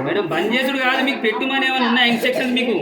Madam బంద్ చేసుడు కాదు మీకు పెట్టుమని ఏమైనా ఉన్నాయి ఇన్స్ట్రక్షన్స్ మీకు?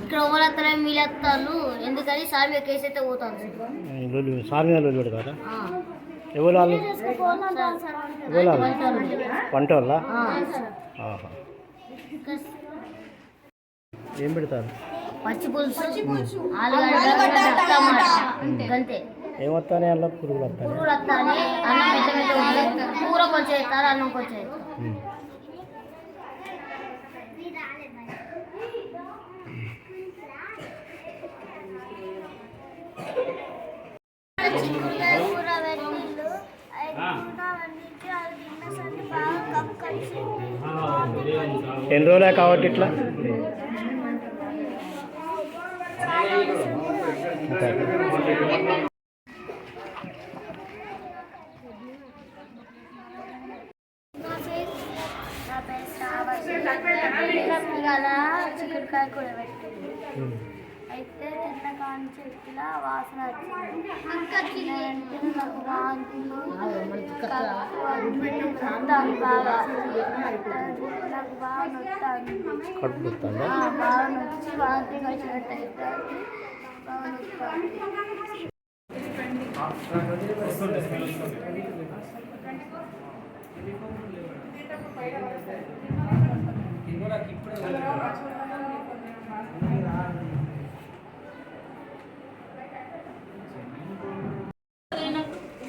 ఇక్కడ ఎందుకని సార్ మీద కేసు అయితే పోతాను లొల్లి సార్ మీద లొల్లి పెడతారా ఎవరు వాళ్ళు? ఎవరు వాళ్ళు? వంట వాళ్ళ ఆహా. ఏం పెడతారు? పచ్చి పులుసు ఆలుగడ్డ టమాటా అంతే. ఏమొస్తానే అలా పురుగులు వస్తాయి పురుగులు వస్తాని అన్నం మెత్త మెత్త ఉంటుంది కూర కొంచెం వేస్తారు అన్నం కొంచెం వేస్తారు. కూర పెట్టిళ్ళు ఎన్ని రోజులే కాబట్టి ఇట్లా? చిక్కుడుకాయ కూడా పెట్టింది అయితే తిన్న కాని చెట్టులా వాసన వచ్చింది. నాకు వాంతులు వస్తాను బాగా నాకు బాగా వస్తుందా బాగా నొచ్చి వాంతి వచ్చినట్టు అవుతుంది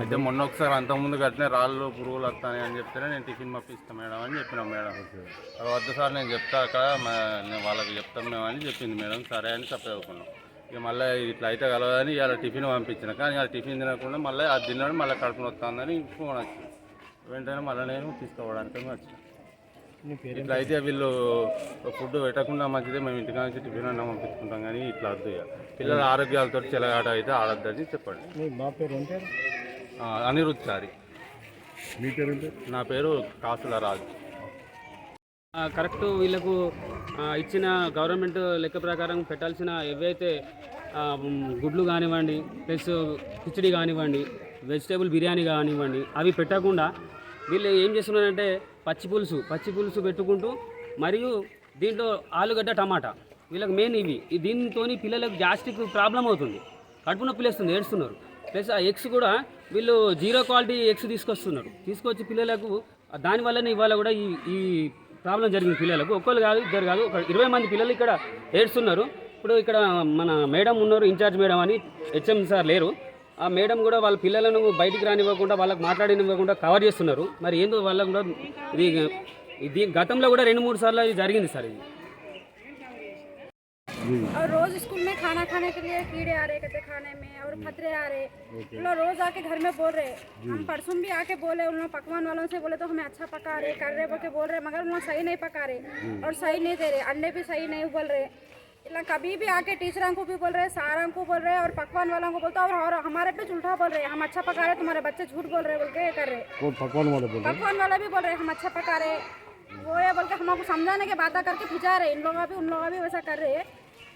అయితే మొన్న ఒకసారి అంతకుముందు కట్టిన రాళ్ళు పురుగులు వస్తాయి అని చెప్తేనే నేను టిఫిన్ పంపిస్తాను మేడం అని చెప్పిన మేడం. అది వద్దు సార్ నేను చెప్తా అక్కడ వాళ్ళకి చెప్తాం మేము అని చెప్పింది మేడం. సరే అని చెప్పేసుకున్నాం. ఇక మళ్ళీ ఇట్లా అయితే కలవదని ఇవాళ టిఫిన్ పంపించిన. కానీ ఇవాళ టిఫిన్ తినకుండా మళ్ళీ అది తిన్నాడు మళ్ళీ కడుపున వస్తుందని ఫోన్ వచ్చింది. వెంటనే మళ్ళీ నేను తీసుకోవడానికి వచ్చిన. ఇట్లా అయితే వీళ్ళు ఫుడ్ పెట్టకుండా మంచిదే మేము ఇంటికా నుంచి టిఫిన్ అన్న పంపించుకుంటాం కానీ ఇట్లా వద్దు పిల్లల ఆరోగ్యాలతో చెలగాట అయితే ఆడొద్దని చెప్పండి. మీ మా పేరు అనిరుద్ చారి మీ పేరు ఏంటి? నా పేరు కాసుల రాజు. ఆ, కరెక్ట్ వీళ్ళకు ఇచ్చిన గవర్నమెంట్ లెక్క ప్రకారం పెట్టాల్సిన ఏవైతే గుడ్లు కానివ్వండి ప్లస్ కిచడి కానివ్వండి వెజిటేబుల్ బిర్యానీ కానివ్వండి అవి పెట్టకుండా వీళ్ళు ఏం చేస్తున్నారంటే పచ్చి పులుసు పచ్చి పులుసు పెట్టుకుంటూ మరియు దీంట్లో ఆలుగడ్డ టమాటా. వీళ్ళకి మెయిన్ ఇవి. దీంతో పిల్లలకు గ్యాస్ట్రిక్ ప్రాబ్లం అవుతుంది. కడుపు నొప్పి లేస్తుంది ఏడుస్తున్నారు. ప్లస్ ఆ ఎగ్స్ కూడా వీళ్ళు జీరో క్వాలిటీ ఎగ్స్ తీసుకొస్తున్నారు. తీసుకొచ్చి పిల్లలకు దానివల్లనే ఇవాళ కూడా ఈ ఈ ప్రాబ్లం జరిగింది పిల్లలకు. ఒక్కళ్ళు కాదు ఇద్దరు కాదు ఒక ఇరవై మంది పిల్లలు ఇక్కడ ఏడుస్తున్నారు. ఇప్పుడు ఇక్కడ మన మేడం ఉన్నారు ఇన్ఛార్జ్ మేడం అని హెచ్ఎం సార్ లేరు. ఆ మేడం కూడా వాళ్ళ పిల్లలను బయటికి రానివ్వకుండా వాళ్ళకి మాట్లాడినివ్వకుండా కవర్ చేస్తున్నారు మరి ఏందో వాళ్ళకు కూడా ఇది ఇది గతంలో కూడా రెండు మూడు సార్లు ఇది జరిగింది సార్ ఇది और रोज स्कूल में खाना खाने के लिए कीड़े आ रहे कहते खाने में और खतरे आ रहे उन लोग रोज आके घर में बोल रहे हम परसों भी आके बोले उन लोग पकवान वालों से बोले तो हमें अच्छा पका रहे कर रहे बोल के बोल रहे मगर उन लोग सही नहीं पका रहे और सही नहीं दे रहे अंडे भी सही नहीं उबल रहे इला कभी भी आके टीचरों को भी बोल रहे हैं सारों को बोल रहे हैं और पकवान वालों को बोलते हैं और हमारे पे उल्टा बोल रहे हैं हम अच्छा पका रहे हैं तुम्हारे बच्चे झूठ बोल रहे हैं बोल के ये कर रहे। कौन पकवान वाले बोल रहे? पकवान वाला भी बोल रहे हैं हम अच्छा पका रहे। हैं वो ये बोल के हमको समझाने के बाधा करके भिजा रहे इन लोग भी उन लोग भी वैसा कर रहे।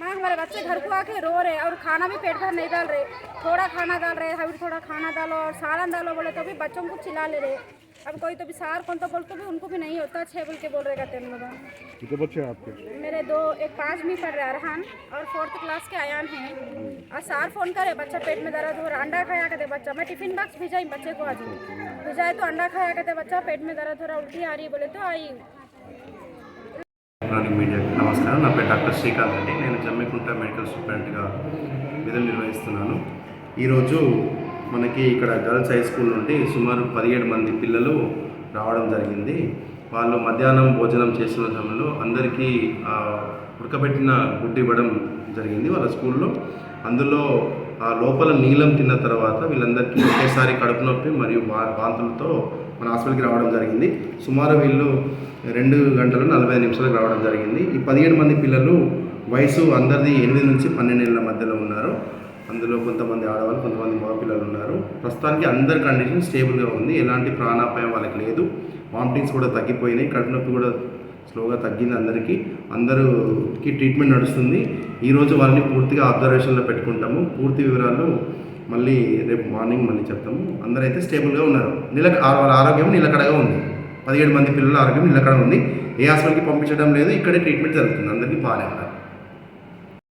माँ हमारे बच्चे घर को आके रो रहे और खाना भी पेट भर नहीं डाल रहे। थोड़ा खाना डाल रहे अभी थोड़ा खाना डालो और सालन डालो बोले तो भी बच्चों को चिल्ला ले रहे। अब कोई तो भी सार कौन तो बोलते भी उनको भी नहीं होता छः बोल के बोल रहे कहते लोग। कितने बच्चे हैं आपके? मेरे दो एक पाँच भी पढ़ रहे अरहान और फोर्थ क्लास के आयान हैं। और सार फ़ोन करे बच्चा पेट में दर्द हो रहा अंडा खाया करते बच्चा मैं टिफ़िन बॉक्स भिजाई बच्चे को आज। भिजाए तो अंडा खाया करते बच्चा पेट में दर्द हो रहा उल्टी आ रही है बोले तो आई। నమస్కారం. నా పేరు డాక్టర్ శ్రీకాంత్ అండి నేను జమ్మికుంట మెడికల్ స్టూడెంట్గా విధులు నిర్వహిస్తున్నాను. ఈరోజు మనకి ఇక్కడ గర్ల్స్ హై స్కూల్ నుండి సుమారు పదిహేడు మంది పిల్లలు రావడం జరిగింది. వాళ్ళు మధ్యాహ్నం భోజనం చేస్తున్న సమయంలో అందరికీ ఉడకబెట్టిన గుడ్డు ఇవ్వడం జరిగింది వాళ్ళ స్కూల్లో. అందులో ఆ లోపల నీలం తిన్న తర్వాత వీళ్ళందరికీ ఒకేసారి కడుపు నొప్పి మరియు వా- వాంతులతో మన హాస్పిటల్కి రావడం జరిగింది. సుమారు వీళ్ళు రెండు గంటలు నలభై నిమిషాలకు రావడం జరిగింది. ఈ పదిహేడు మంది పిల్లలు వయసు అందరిది ఎనిమిది నుంచి పన్నెండు ఏళ్ళ మధ్యలో ఉన్నారు. అందులో కొంతమంది ఆడవాళ్ళు కొంతమంది మగపిల్లలు ఉన్నారు. ప్రస్తుతానికి అందరి కండిషన్ స్టేబుల్గా ఉంది. ఎలాంటి ప్రాణాపాయం వాళ్ళకి లేదు. వామిటింగ్స్ కూడా తగ్గిపోయినాయి. కడుపు నొప్పి కూడా స్లోగా తగ్గింది అందరికీ. అందరికి ట్రీట్మెంట్ నడుస్తుంది. ఈరోజు వాళ్ళని పూర్తిగా అబ్జర్వేషన్లో పెట్టుకుంటాము. పూర్తి వివరాలు మళ్ళీ రేపు మార్నింగ్ మళ్ళీ చెప్తాము. అందరైతే స్టేబుల్గా ఉన్నారు. నిల వాళ్ళ ఆరోగ్యం నిలకడగా ఉంది. పదిహేడు మంది పిల్లల ఆరోగ్యం నిలకడ ఉంది. ఏ హాస్పిటల్కి పంపించడం లేదు. ఇక్కడే ట్రీట్మెంట్ జరుగుతుంది. అందరికీ బాగానే ఉన్నారు